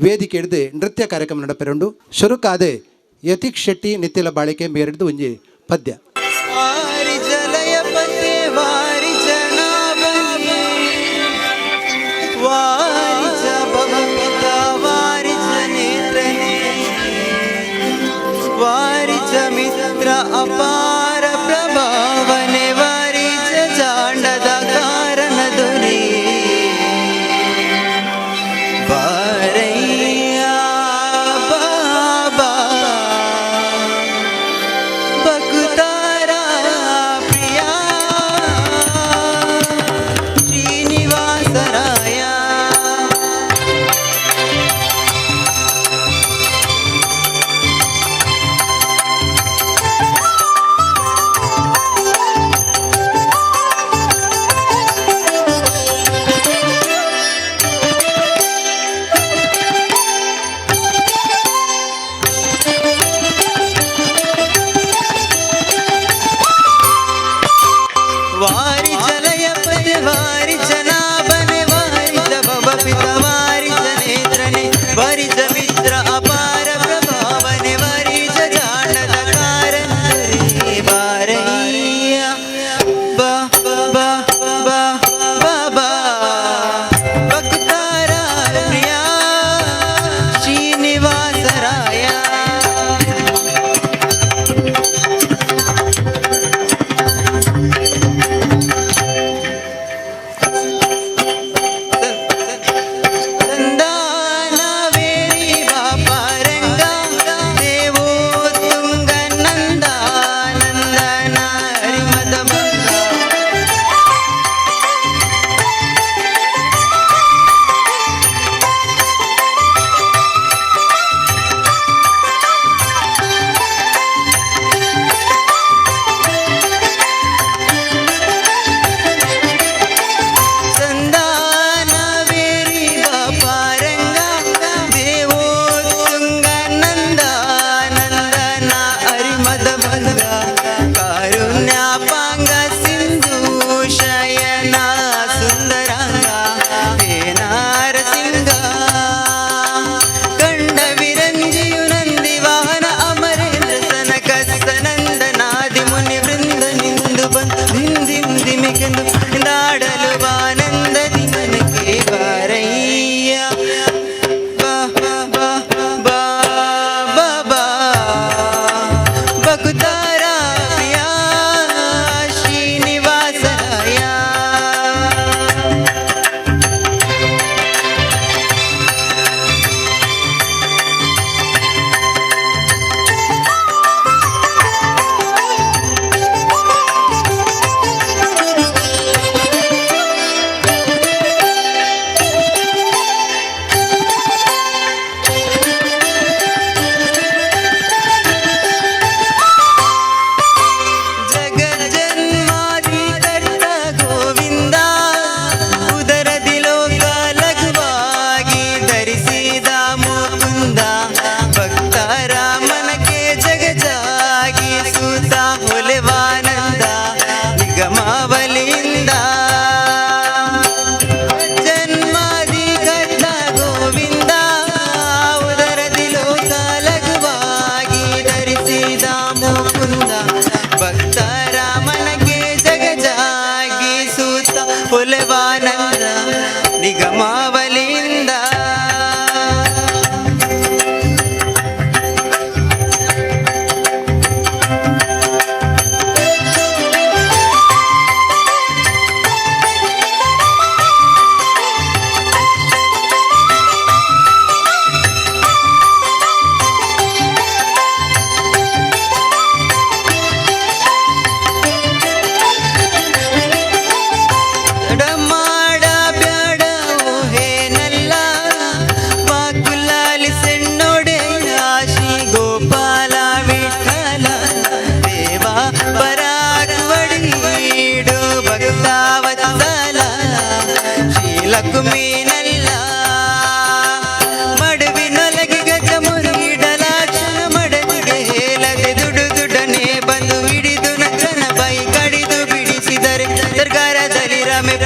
ವೇದಿಕೆ ಹಿಡಿದು ನೃತ್ಯ ಕಾರ್ಯಕ್ರಮ ನಡಪೆರೊಂಡು ಶುರುಕಾದೆ ಯತೀಕ್ ಶೆಟ್ಟಿ ನಿತ್ತಿಲ ಬಾಳಿಕೆ ಮೇರಿಡಿದು ಒಂಜಿ ಪದ್ಯ ವಾರಿ ಚ ಮಿತ್ರ ಅಪಾ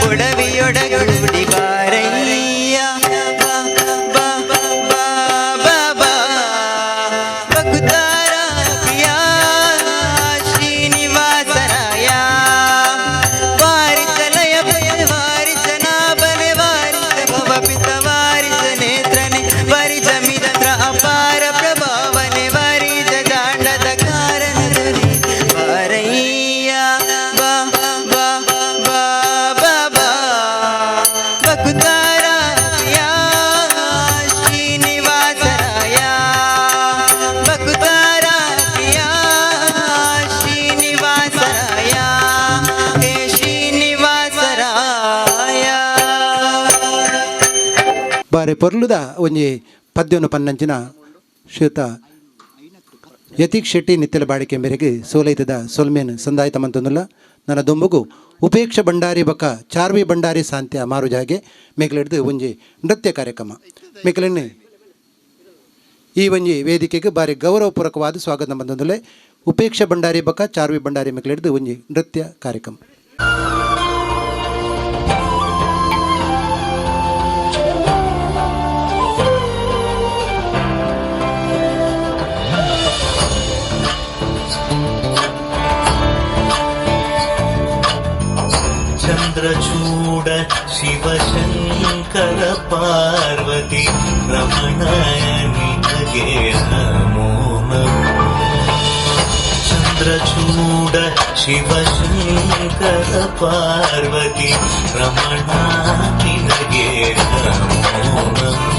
புடவியொட ಬಾರಿ ಪೊರ್ಲುದ ಒಂಜಿ ಪದ್ಯವನ್ನು ಪನ್ನಂಚಿನ ಶ್ರೀಯುತ ಯತೀಕ್ ಶೆಟ್ಟಿ ನಿತ್ಯಲ ಬಾಳಿಕೆ ಮೇರೆಗೆ ಸೋಲೈತದ ಸೊಲ್ಮೇನ್ ಸಂದಾಯಿತ ಮಂತೊಂದುಲ್ಲ. ನನ್ನ ದೊಂಬುಗು ಉಪೇಕ್ಷ ಭಂಡಾರಿ ಬಕ ಚಾರ್ವಿ ಭಂಡಾರಿ ಸಾಂತ್ಯ ಮಾರುಜಾಗೆ ಮೇಕಲಿಡ್ದು ಒಂಜಿ ನೃತ್ಯ ಕಾರ್ಯಕ್ರಮ. ಮೇಕಲನ್ನು ಈ ಒಂಜಿ ವೇದಿಕೆಗೆ ಬಾರಿ ಗೌರವಪೂರ್ವಕವಾದ ಸ್ವಾಗತ ಬಂದೊಂದುಲೆ ಉಪೇಕ್ಷ ಭಂಡಾರಿ ಬಕ ಚಾರ್ವಿ ಭಂಡಾರಿ ಮೇಕಲಿಡ್ದು ಒಂಜಿ ನೃತ್ಯ ಕಾರ್ಯಕ್ರಮ. ചന്ദ്രചൂട ശിവശങ്കര പാർവതി രമണ നിനകേ നമോ നമോ ചന്ദ്രചൂട ശിവശങ്കര പാർവതി രമണ നിനകേ നമോ നമോ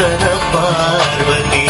சங்கர பார்வதி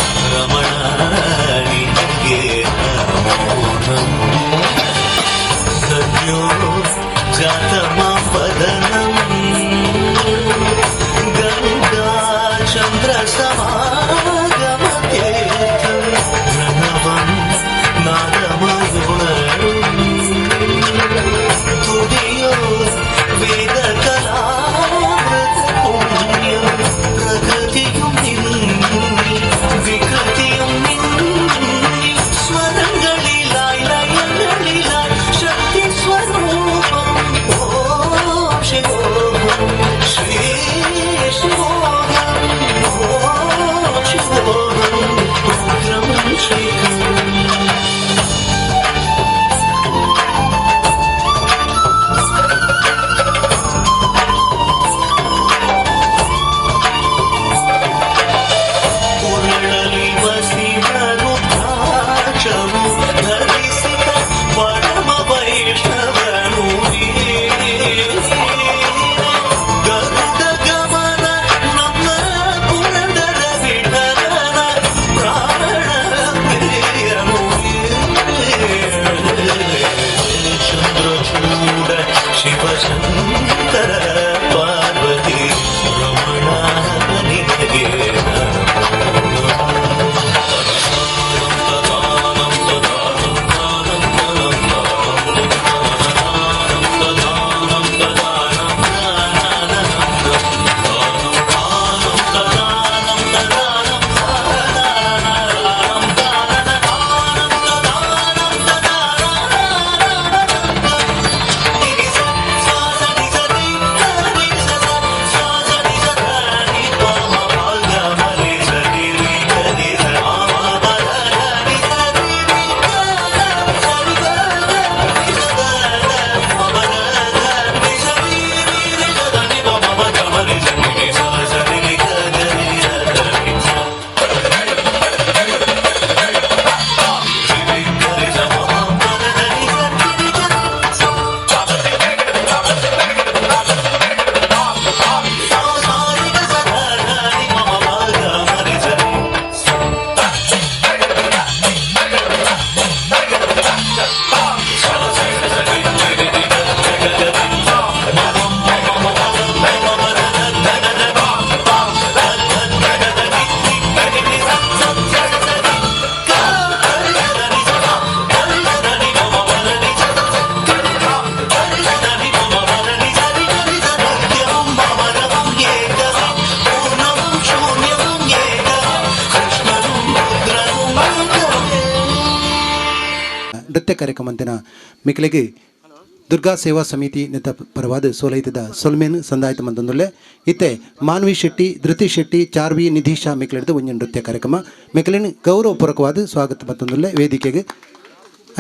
ನೃತ್ಯ ಕಾರ್ಯಕ್ರಮದಿನ ಮಿಕ್ಕಲಿಗೆ ದುರ್ಗಾ ಸೇವಾ ಸಮಿತಿ ನೆತ್ತ ಪರವಾದ ಸೋಲೈತದ ಸೊಲ್ಮೇನ್ ಸಂದಾಯಿತ ಮಂತೊಂದುಲ್ಲೆ ಇತ್ತೆ ಮಾನ್ವಿ ಶೆಟ್ಟಿ, ಧೃತಿ ಶೆಟ್ಟಿ, ಚಾರ್ವಿ, ನಿಧೀಶಾ ಮಿಕ್ಲಿಡ್ದು ಒಂಜಿ ನೃತ್ಯ ಕಾರ್ಯಕ್ರಮ. ಗೌರವ ಗೌರವಪೂರ್ವಕವಾದ ಸ್ವಾಗತ ಮತ್ತೊಂದುಲ್ಲೆ ವೇದಿಕೆಗೆ.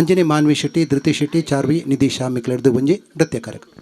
ಅಂಜನೆ ಮಾನ್ವಿ ಶೆಟ್ಟಿ, ಧೃತಿ ಶೆಟ್ಟಿ, ಚಾರ್ವಿ, ನಿಧೀಶಾ ಮಿಕ್ಲಿಡ್ದು ಒಂಜಿ ನೃತ್ಯ ಕಾರ್ಯಕ್ರಮ.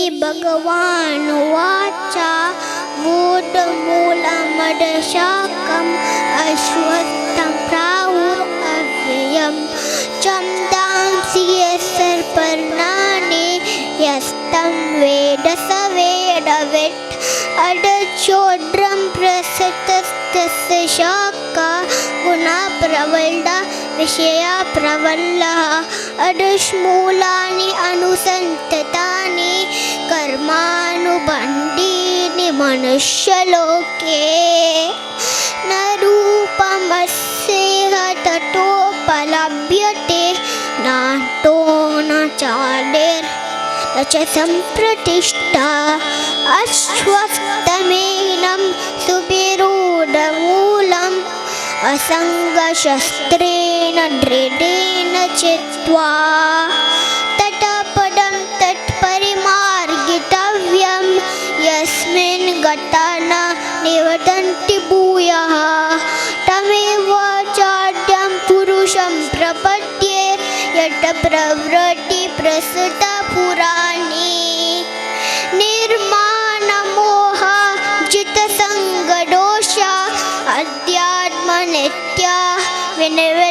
श्रीभगवानुवाच मूढमूलमदशाकम् अश्वत्थं प्राहुरव्ययं चन्दांसि यस्सर्पर्णानि यस्तं वेद स वेदवित् अडचोड्रं प्रसतस्तस्य शाखा गुणा प्रवल्डा विषया प्रवल्लः अदृश्मूलानि अनुसन्ततानि कर्मानुबन्धीनि मनुष्यलोके न रूपमस्येह ततोपलभ्यते नातो न चालेर् न च सम्प्रतिष्ठा। अश्वत्थमेनं सुविरूढमूलम् असङ्गशस्त्रेण दृढेन चित्वा निवर्तन्ति भूयः। तमेव चाड्यं पुरुषं प्रपद्ये यत् प्रवृत्ति प्रसृता पुराणी। निर्माणमोह जितसङ्गदोष अध्यात्मनित्या विनिवृत्तकाम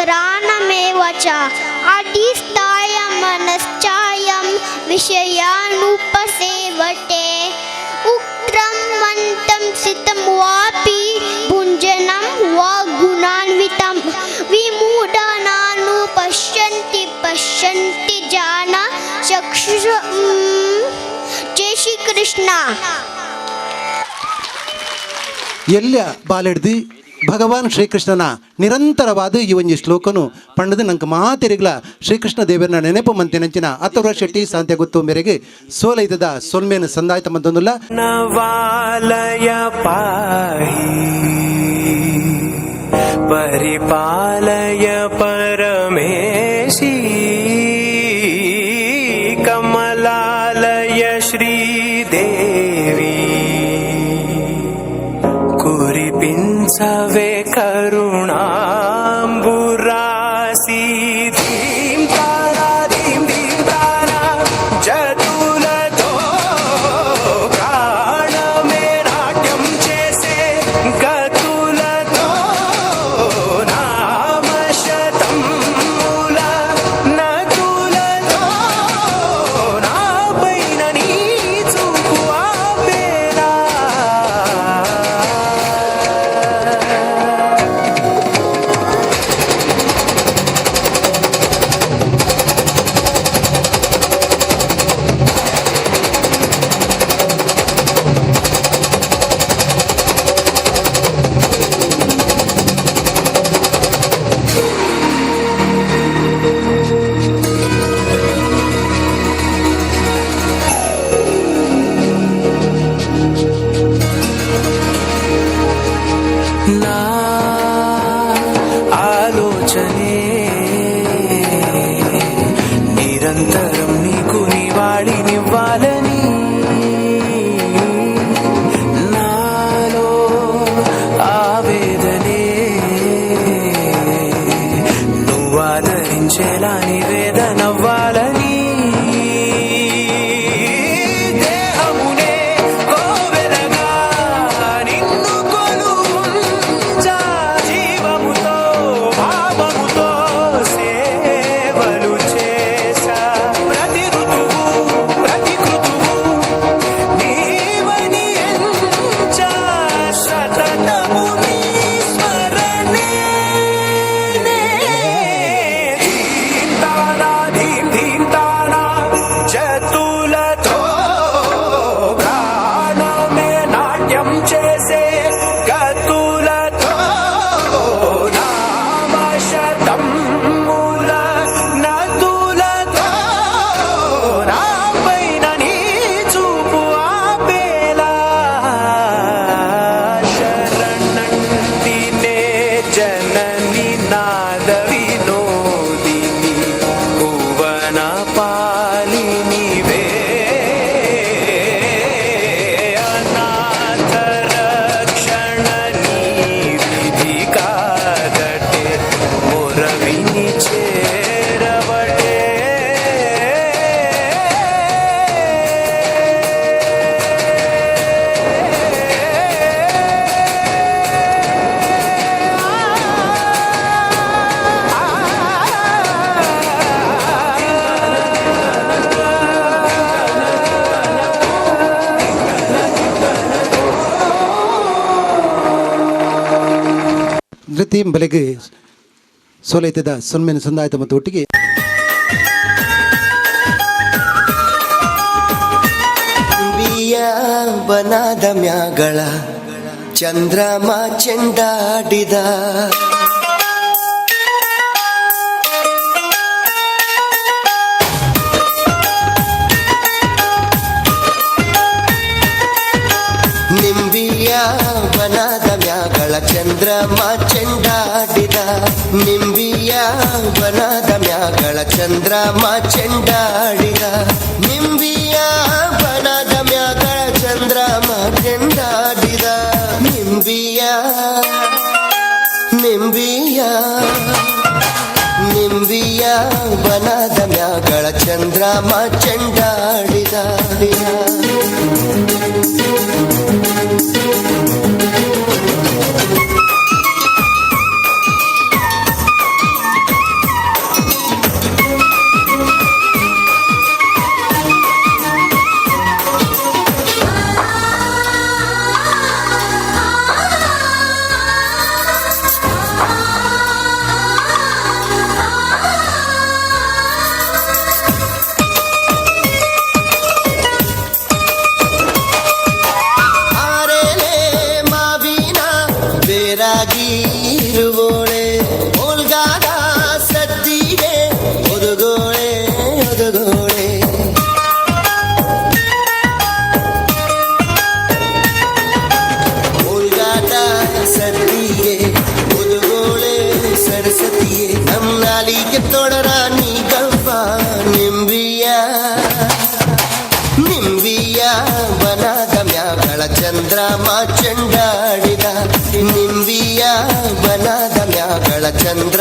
ग्राणमेव च अधिष्ठाय मनश्चायं विषयानुपसेवते उक्तं मन्तं सितं वापि भुञ्जनं वा गुणान्वितं विमूढनानुपश्यन्ति पश्यन्ति जान चक्षुष जय श्री कृष्ण ಎಲ್ಲ ಬಾಲೆಡ್ದು ಭಗವಾನ್ ಶ್ರೀಕೃಷ್ಣನ ನಿರಂತರವಾದ ಈ ಒಂದು ಶ್ಲೋಕನು ಪಂಡದ ನಂಗೆ ಮಾತಿರಿಗ್ಲ ಶ್ರೀಕೃಷ್ಣ ದೇವರನ್ನ ನೆನಪು ಮಂತೆ ನಂಚಿನ ಅಥವ ಶೆಟ್ಟಿ ಸಾಂತ್ಯ ಗೊತ್ತು ಮೇರೆಗೆ ಸೋಲೈತದ ಸೊಲ್ಮೇನು ಸಂದಾಯ್ತ ಮಂತೊಂದುಲ್ಲ ಪರಿಪಾಲಯ ಪರ ನೃತ್ಯ ಬಲೆಗೆ ಸೋಲೈತದ ಸೊನ್ಮೆನ ಸಂದಾಯತ ಮತ್ತು ಒಟ್ಟಿಗೆ ಬನದ ಮ್ಯಾಗಳ ಚಂದ್ರಮಾ ಚೆಂಡಾಡಿದ ನಿಂಬಿಯ ಬನದ ಮ್ಯಾಗಳ ಚಂದ್ರಮ ಚೆಂಡಾಡಿದ. ನಿಂಬಿಯ ಬನದ ಮ್ಯಾಗಳ ಚಂದ್ರಮ ಚೆಂಡಾಡಿದ. ನಿಂಬಿಯ ಬನದ ಮ್ಯಾಗಳ ಚಂದ್ರಮ ಚೆಂಡಾಡಿದ. ನಿಂಬಿಯ ನಿಂಬಿಯ ನಿಂಬಿಯ ಬನದ ಮ್ಯಾಗಳ ಚಂದ್ರಮ ಚೆಂಡಾಡಿದ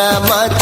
I'm ramat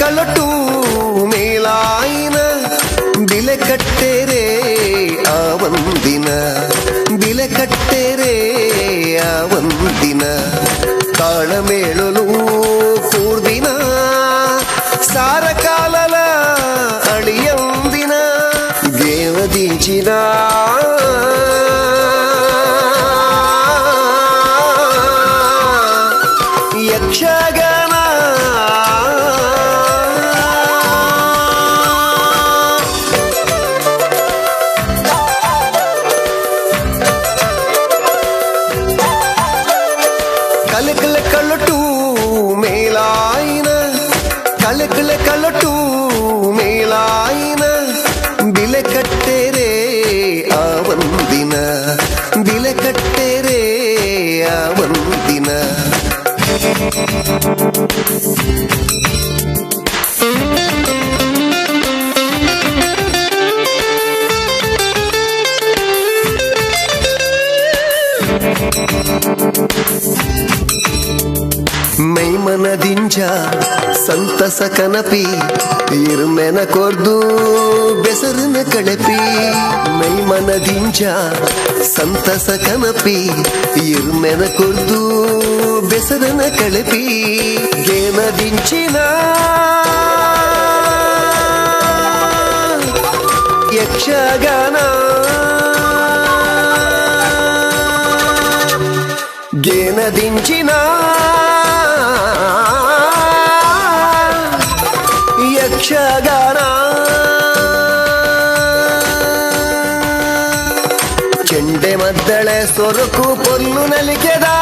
ಕಲಟು ಮೇಲಾಯಿನ ಬಿಲೆ ಕಟ್ಟೇರೆ ಆ ಒಂದಿನ ಬಿಲೆ ಕಟ್ಟೇರೆ ಆ ಒಂದಿನ ತಾಳಮೇಳಲು ಕೂರ್ದಿನ ಸಾರ ಕಾಲಲ ಅಳಿಯೊಂದಿನ ದೇವದೀಚಿನ ಮೈಮನದಿಂಜ ಸಂತಸ ಕನಪಿ ಇರುಮೆನ ಕೊರ್ದು ಬೆಸರಿನ ಕಳಪಿ ಮೈಮನದಿಂಜ ಸಂತಸ ಕನಪಿ ಇರುಮೆನ ಕೊರ್ದು ಬೆಸರನ ಕಳಪಿ ಗೇನದಿಂಚಿನ ಯಕ್ಷಗಾನ ಗೇನದಿಂಚಿನ సొరకు పొల్లు నలికెదా?